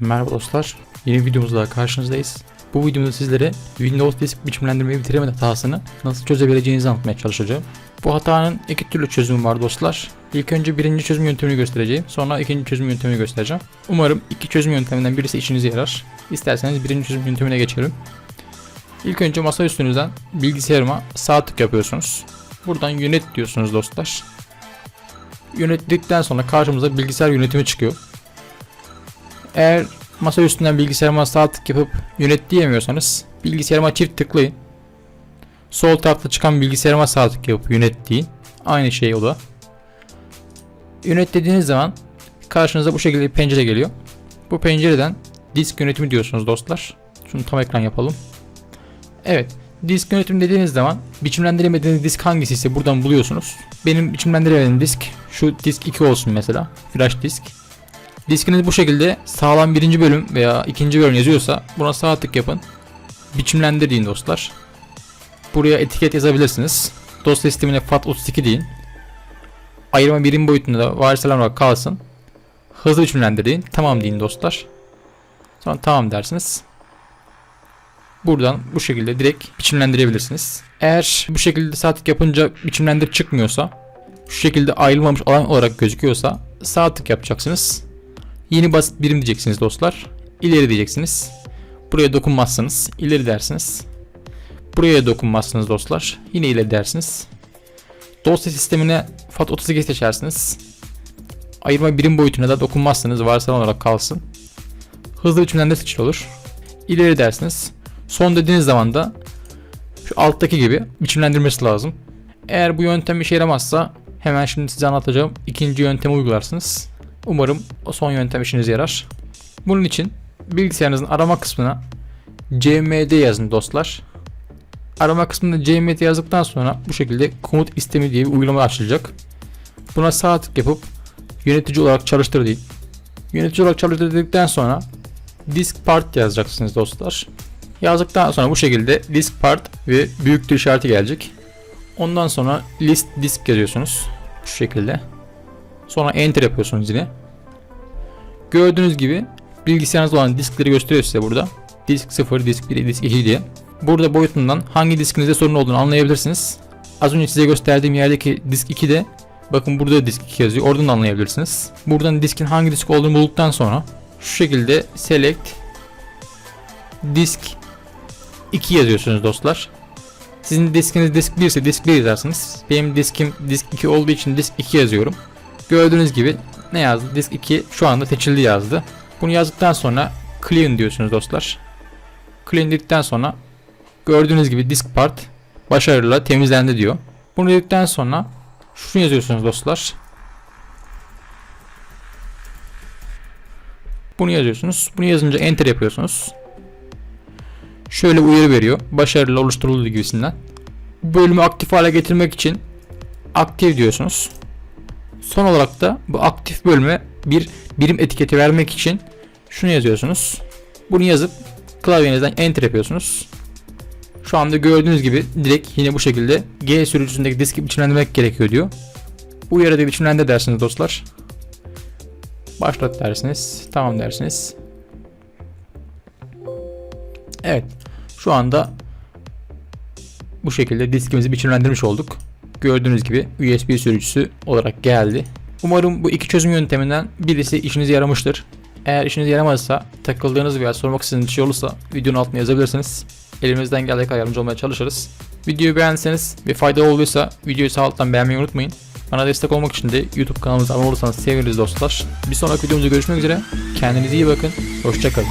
Merhaba dostlar. Yeni bir videomuzla karşınızdayız. Bu videomda sizlere Windows disk biçimlendirmeyi bitiremedi hatasını nasıl çözebileceğinizi anlatmaya çalışacağım. Bu hatanın iki türlü çözümü var dostlar. İlk önce birinci çözüm yöntemini göstereceğim. Sonra ikinci çözüm yöntemini göstereceğim. Umarım iki çözüm yönteminden birisi işinize yarar. İsterseniz birinci çözüm yöntemine geçelim. İlk önce masa üstünüzden bilgisayarıma sağ tık yapıyorsunuz. Buradan yönet diyorsunuz dostlar. Yönettikten sonra karşımıza bilgisayar yönetimi çıkıyor. Eğer masa üstünden bilgisayarıma sağ tık yapıp yönet diyemiyorsanız bilgisayarıma çift tıklayın. Sol tarafta çıkan bilgisayarıma sağ tık yapıp yönet deyin. Aynı şey o da. Yönet dediğiniz zaman karşınıza bu şekilde bir pencere geliyor. Bu pencereden disk yönetimi diyorsunuz dostlar. Şunu tam ekran yapalım. Evet. Disk yönetimi dediğiniz zaman biçimlendiremediğiniz disk hangisi ise buradan buluyorsunuz. Benim biçimlendiremediğim disk şu disk 2 olsun mesela. Flash disk. Diskiniz bu şekilde sağlam birinci bölüm veya ikinci bölüm yazıyorsa buna sağ tık yapın. Biçimlendir deyin dostlar. Buraya etiket yazabilirsiniz. Dosya sistemine FAT32 deyin. Ayırma birim boyutunda da varsayılan olarak kalsın. Hızlı biçimlendir deyin. Tamam deyin dostlar. Sonra tamam dersiniz. Buradan bu şekilde direkt biçimlendirebilirsiniz. Eğer bu şekilde sağ tık yapınca biçimlendir çıkmıyorsa şu şekilde ayrılmamış alan olarak gözüküyorsa sağ tık yapacaksınız. Yeni basit birim diyeceksiniz dostlar. İleri diyeceksiniz. Buraya dokunmazsınız. İleri dersiniz. Buraya dokunmazsınız dostlar. Yine ileri dersiniz. Dosya sistemine FAT32 seçersiniz. Ayırma birim boyutuna da dokunmazsınız. Varsayılan olarak kalsın. Hızlı biçimlerde seçili olur. İleri dersiniz. Son dediğiniz zaman da şu alttaki gibi biçimlendirmesi lazım. Eğer bu yöntem işe yaramazsa hemen şimdi size anlatacağım ikinci yöntemi uygularsınız. Umarım o son yöntem işinize yarar. Bunun için bilgisayarınızın arama kısmına cmd yazın dostlar. Arama kısmında cmd yazdıktan sonra bu şekilde komut istemi diye bir uygulama açılacak. Buna sağ tık yapıp yönetici olarak çalıştır deyin. Yönetici olarak çalıştır dedikten sonra disk part yazacaksınız dostlar. Yazdıktan sonra bu şekilde disk part ve büyüktür işareti gelecek. Ondan sonra list disk yazıyorsunuz. Bu şekilde. Sonra enter yapıyorsunuz yine. Gördüğünüz gibi bilgisayarınızda olan diskleri gösteriyor size burada. Disk 0, disk 1, disk 2 diye. Burada boyutundan hangi diskinizde sorun olduğunu anlayabilirsiniz. Az önce size gösterdiğim yerdeki disk 2 de bakın burada disk 2 yazıyor. Oradan da anlayabilirsiniz. Buradan diskin hangi disk olduğunu bulduktan sonra şu şekilde select disk 2 yazıyorsunuz dostlar. Sizin diskiniz disk 1 ise disk 1 yazarsınız. Benim diskim disk 2 olduğu için disk 2 yazıyorum. Gördüğünüz gibi ne yazdı? Disk 2 şu anda seçildi yazdı. Bunu yazdıktan sonra clean diyorsunuz dostlar. Clean dedikten sonra gördüğünüz gibi disk part başarıyla temizlendi diyor. Bunu dedikten sonra şunu yazıyorsunuz dostlar. Bunu yazıyorsunuz. Bunu yazınca enter yapıyorsunuz. Şöyle uyarı veriyor. Başarılı oluşturuldu gibisinden. Bölümü aktif hale getirmek için aktif diyorsunuz. Son olarak da bu aktif bölüme bir birim etiketi vermek için şunu yazıyorsunuz. Bunu yazıp klavyenizden enter yapıyorsunuz. Şu anda gördüğünüz gibi direkt yine bu şekilde G sürücüsündeki diski biçimlendirmek gerekiyor diyor. Bu uyarıda biçimlendir dersiniz dostlar. Başlat dersiniz. Tamam dersiniz. Evet. Şu anda bu şekilde diskimizi biçimlendirmiş olduk gördüğünüz gibi USB sürücüsü olarak geldi. Umarım bu iki çözüm yönteminden birisi işinize yaramıştır. Eğer işinize yaramazsa, takıldığınız veya sormak istediğiniz şey olursa videonun altına yazabilirsiniz. Elimizden geldiği kadar yardımcı olmaya çalışırız. Videoyu beğendiyseniz ve fayda olduysa videoyu sağ alttan beğenmeyi unutmayın. Bana destek olmak için de YouTube kanalımıza abone olursanız seviniriz dostlar. Bir sonraki videomuzda görüşmek üzere. Kendinize iyi bakın. Hoşçakalın.